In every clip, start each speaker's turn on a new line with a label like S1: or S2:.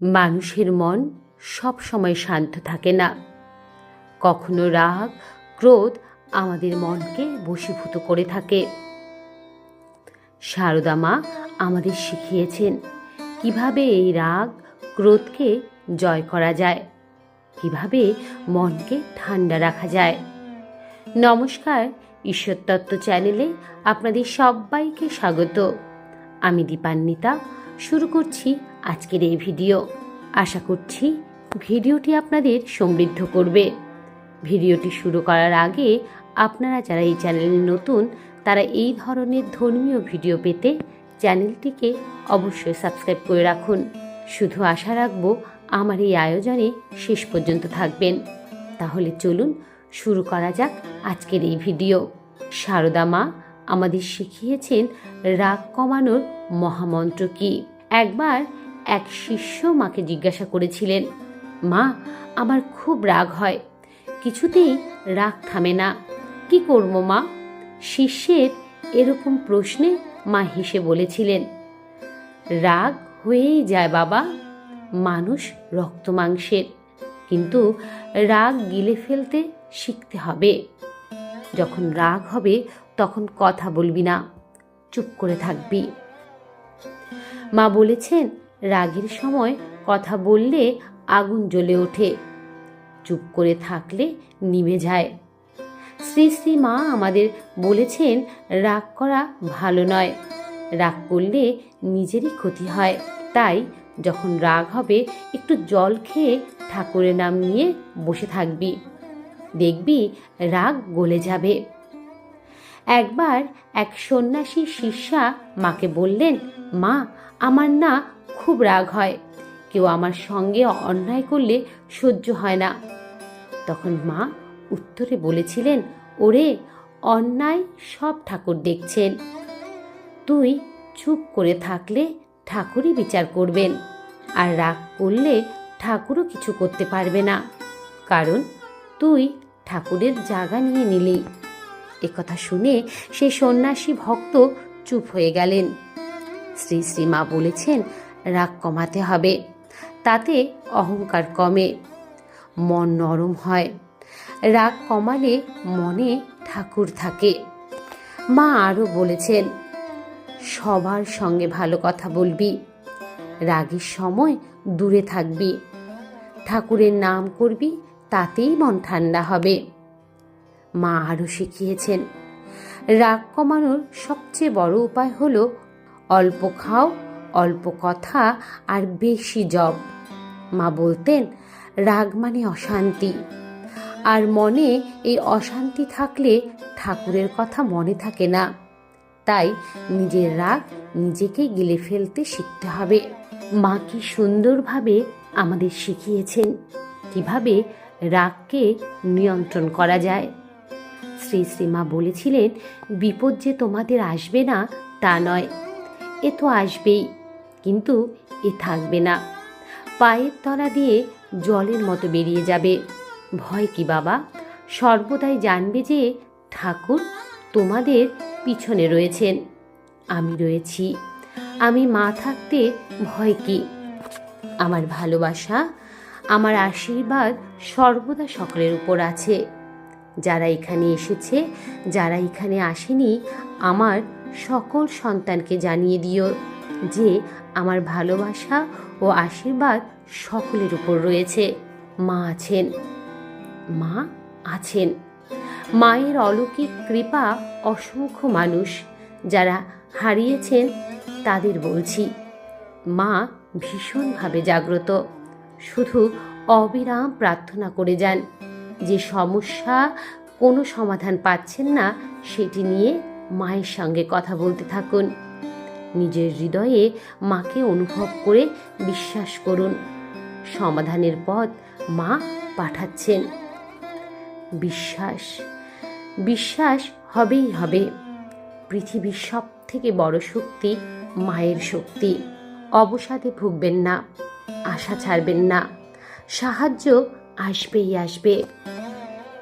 S1: মানুষের মন সব সময় শান্ত থাকে না। কখনো রাগ, ক্রোধ আমাদের মনকে বশীভূত করে থাকে। সারদা মা আমাদের শিখিয়েছেন কীভাবে এই রাগ, ক্রোধকে জয় করা যায়, কীভাবে মনকে ঠান্ডা রাখা যায়। নমস্কার ঈশ্বরতত্ত্ব চ্যানেলে আপনাদের সবাইকে স্বাগত। আমি দীপান্বিতা, শুরু করছি আজকের এই ভিডিও। আশা করছি ভিডিওটি আপনাদের সমৃদ্ধ করবে। ভিডিওটি শুরু করার আগে আপনারা যারা এই চ্যানেলে নতুন, তারা এই ধরনের ধর্মীয় ভিডিও পেতে চ্যানেলটিকে অবশ্যই সাবস্ক্রাইব করে রাখুন। শুধু আশা রাখব, আমার এই আয়োজনে শেষ পর্যন্ত থাকবেন। তাহলে চলুন শুরু করা যাক আজকের এই ভিডিও। সারদা মা আমাদের শিখিয়েছেন রাগ কমানোর মহামন্ত্র কি? একবার এক শিষ্য মাকে জিজ্ঞাসা করেছিলেন, মা, আমার খুব রাগ হয়। কিছুতেই রাগ থামে না। কি করব মা? শিষ্যের এরকম প্রশ্নে মা হেসে বলেছিলেন, রাগ হয়েই যায় বাবা, মানুষ রক্ত মাংসের। কিন্তু রাগ গিলে ফেলতে শিখতে হবে। যখন রাগ হবে, তখন কথা বলবি না। চুপ করে থাকবি। মা বলেছেন রাগের সময় কথা বললে আগুন জ্বলে ওঠে। চুপ করে থাকলে নিভে যায়। শ্রী শ্রী মা আমাদের বলেছেন, রাগ করা ভালো নয়। রাগ করলে নিজেরই ক্ষতি হয়। তাই যখন রাগ হবে, একটু জল খেয়ে ঠাকুরের নাম নিয়ে বসে থাকবি। দেখবি রাগ গলে যাবে। একবার এক সন্ন্যাসী শিষ্যা মাকে বললেন, মা, আমার না খুব রাগ হয়। কেউ আমার সঙ্গে অন্যায় করলে সহ্য হয় না। তখন মা উত্তরে বলেছিলেন, ওরে, অন্যায় সব ঠাকুর দেখছেন। তুই চুপ করে থাকলে ঠাকুরই বিচার করবেন। আর রাগ করলে ঠাকুরও কিছু করতে পারবে না। কারণ তুই ঠাকুরের জায়গা নিয়ে নিলি। একথা শুনে সেই সন্ন্যাসী ভক্ত চুপ হয়ে গেলেন। শ্রী শ্রীমা বলেছেন রাগ কমাতে হবে। তাতে অহংকার কমে। মন নরম হয়। রাগ কমালে মনে ঠাকুর থাকে। মা আরও বলেছেন, সবার সঙ্গে ভালো কথা বলবি। রাগের সময় দূরে থাকবি। ঠাকুরের নাম করবি, তাতেই মন ঠান্ডা হবে। মা আরও শিখিয়েছেন, রাগ কমানোর সবচেয়ে বড় উপায় হলো অল্প খাও অল্প কথা আর বেশি জব। মা বলতেন, রাগ মানে অশান্তি। আর মনে এই অশান্তি থাকলে ঠাকুরের কথা মনে থাকে না। তাই নিজের রাগ নিজেকে গিলে ফেলতে শিখতে হবে। মা কি সুন্দরভাবে আমাদের শিখিয়েছেন, কীভাবে রাগকে নিয়ন্ত্রণ করা যায়। শ্রী শ্রীমা বলেছিলেন, বিপদ যে তোমাদের আসবে না, তা নয়। এ তো আসবেই। কিন্তু এ থাকবে না। পায়ের তলা দিয়ে জলের মতো বেরিয়ে যাবে। ভয় কি বাবা? সর্বদাই জানবে যে ঠাকুর তোমাদের পিছনে রয়েছেন। আমি রয়েছি। আমি মা থাকতে ভয় কি? আমার ভালোবাসা, আমার আশীর্বাদ সর্বদা সকলের উপর আছে। যারা এখানে এসেছে, যারা এখানে আসেনি, আমার সকল সন্তানকে জানিয়ে দিও যে আমার ভালোবাসা ও আশীর্বাদ সকলের উপর রয়েছে। মা আছেন। মা আছেন। মায়ের অলৌকিক কৃপা অসংখ্য মানুষ। যারা হারিয়েছেন তাদের বলছি। মা ভীষণভাবে জাগ্রত। শুধু অবিরাম প্রার্থনা করে যান। যে সমস্যা কোনো সমাধান পাচ্ছেন না, সেটি নিয়ে মায়ের সঙ্গে কথা বলতে থাকুন। নিজের হৃদয়ে মাকে অনুভব করে বিশ্বাস করুন। সমাধানের পথ মা পাঠাচ্ছেন। বিশ্বাস বিশ্বাস হবেই হবে। পৃথিবীর সব থেকে বড় শক্তি মায়ের শক্তি। অবসাদে ভুগবেন না, আশা ছাড়বেন না, সাহায্য আসবেই আসবে।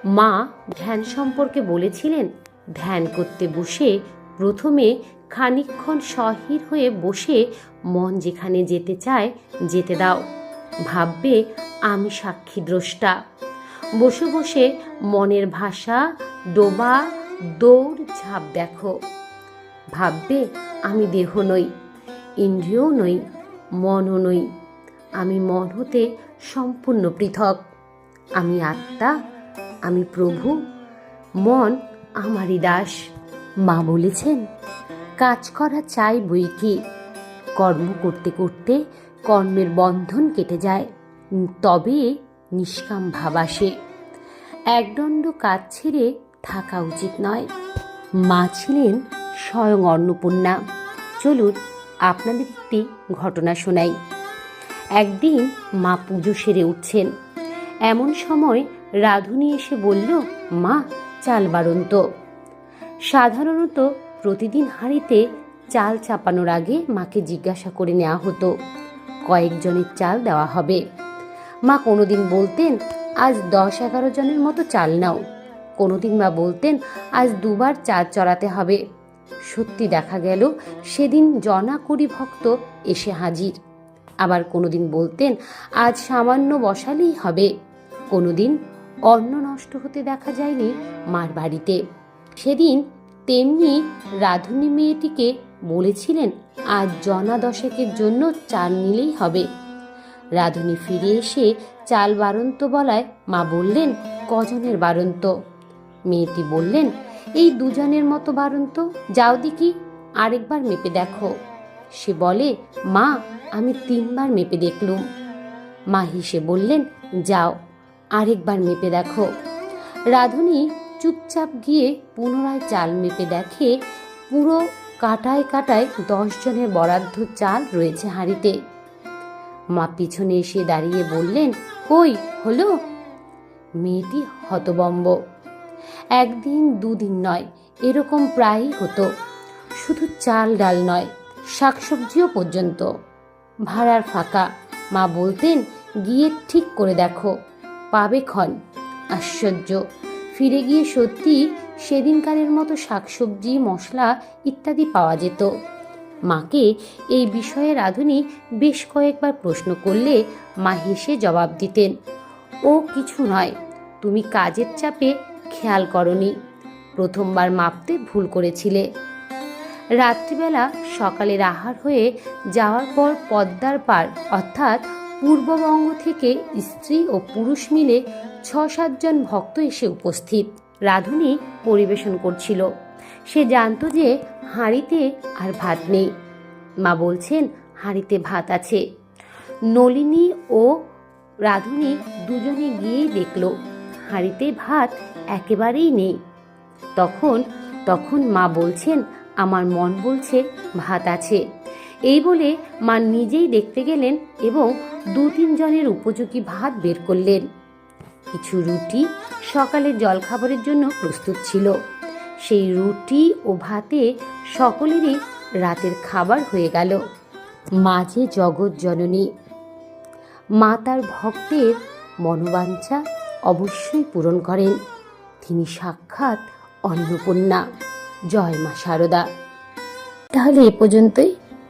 S1: মা ধ্যান সম্পর্কে বলেছিলেন, ধ্যান করতে বসে প্রথমে খানিকক্ষণ সহির হয়ে বসে মন যেখানে যেতে চায়, যেতে দাও। ভাববে, আমি সাক্ষী দ্রষ্টা বসে বসে মনের ভাষা, ডোবা, দৌড়, ঝাঁপ দেখো। ভাববে, আমি দেহ নই ইন্দ্রিয়ও নই, মনও নই। আমি মন হতে সম্পূর্ণ পৃথক। আমি আত্মা, আমি প্রভু। মন আমারই দাস। মা বলেছেন কাজ করা চাই বই কি কর্ম করতে করতে কর্মের বন্ধন কেটে যায়, তবে নিষ্কাম ভাব আসে। একদণ্ড কাজ ছেড়ে থাকা উচিত নয়। মা ছিলেন স্বয়ং অন্নপূর্ণা। চলুন আপনাদের একটি ঘটনা শোনাই। একদিন মা পুজো সেরে উঠছেন। এমন সময় রাধুনি এসে বলল, মা, চাল বাড়ন্ত। সাধারণত প্রতিদিন হাঁড়িতে চাল চাপানোর আগে মাকে জিজ্ঞাসা করে নেওয়া হতো, কয়েকজনের চাল দেওয়া হবে। মা কোনোদিন বলতেন, আজ দশ এগারো জনের মতো চাল নাও। কোনোদিন মা বলতেন, আজ দুবার চাল চড়াতে হবে। সত্যি দেখা গেল, সেদিন জনা কুড়ি ভক্ত এসে হাজির। আবার কোনোদিন বলতেন, আজ সামান্য বসালেই হবে। কোনোদিন অন্ন নষ্ট হতে দেখা যায়নি মার বাড়িতে। সেদিন তেমনি রাধুনী মেয়েটিকে বলেছিলেন, আজ জনা দশেকের জন্য চাল নিলেই হবে। রাধুনী ফিরে এসে চাল বারন্ত বলায়, মা বললেন, কজনের বারন্ত? মেয়েটি বললেন, এই দুজনের মতো বারন্ত? যাও দেখি, আরেকবার মেপে দেখো। সে বলে, মা, আমি তিনবার মেপে দেখলুম। মা হিসে বললেন, যাও, আরেকবার মেপে দেখো। রাধুনী চুপচাপ গিয়ে পুনরায় চাল মেপে দেখে পুরো কাটায় কাটায় দশ জনের বরাদ্দ চাল রয়েছে হাঁড়িতে। মা পিছনে এসে দাঁড়িয়ে বললেন, কই, হলো? মেয়েটি হতবম্ব। একদিন, দুদিন নয়, এরকম প্রায়ই হতো। শুধু চাল ডাল নয়, শাকসবজিও পর্যন্ত। ভাড়ার ফাঁকা। মা বলতেন, গিয়ে ঠিক করে দেখো, পাবে ক্ষণ। আশ্চর্য। ফিরে গিয়ে সত্যি সেদিনকারের মতো শাকসবজি, মশলা ইত্যাদি পাওয়া যেত। মাকে এই বিষয়ে রাধুনী বেশ কয়েকবার প্রশ্ন করলে মা হেসে জবাব দিতেন, ও কিছু নয়, তুমি কাজের চাপে খেয়াল করনি। প্রথমবার মাপতে ভুল করেছিলে। রাত্রিবেলা সকালের আহার হয়ে যাওয়ার পর পদ্মার পার, অর্থাৎ পূর্ববঙ্গ থেকে স্ত্রী ও পুরুষ মিলে ছ সাতজন ভক্ত এসে উপস্থিত। রাধুনী পরিবেশন করছিল। সে জানতো যে হাঁড়িতে আর ভাত নেই। মা বলছেন, হাঁড়িতে ভাত আছে। নলিনী ও রাধুনী দুজনে গিয়েই দেখল, হাঁড়িতে ভাত একেবারেই নেই। তখন তখন মা বলছেন, আমার মন বলছে ভাত আছে। এই বলে মা নিজেই দেখতে গেলেন এবং দু তিনজনের উপযোগী ভাত বের করলেন। কিছু রুটি সকালের জলখাবারের জন্য প্রস্তুত ছিল। সেই রুটি ও ভাতে সকলেরই রাতের খাবার হয়ে গেল। মাঝে জগৎ জননী। মা তার ভক্তের মনোবাঞ্ছা অবশ্যই পূরণ করেন। তিনি সাক্ষাৎ অন্নপূর্ণা। জয় মা শারদা
S2: তাহলে এ পর্যন্তই।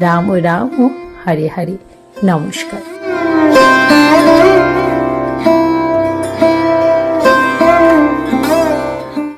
S2: রাম রাম হরে হরে। নমস্কার।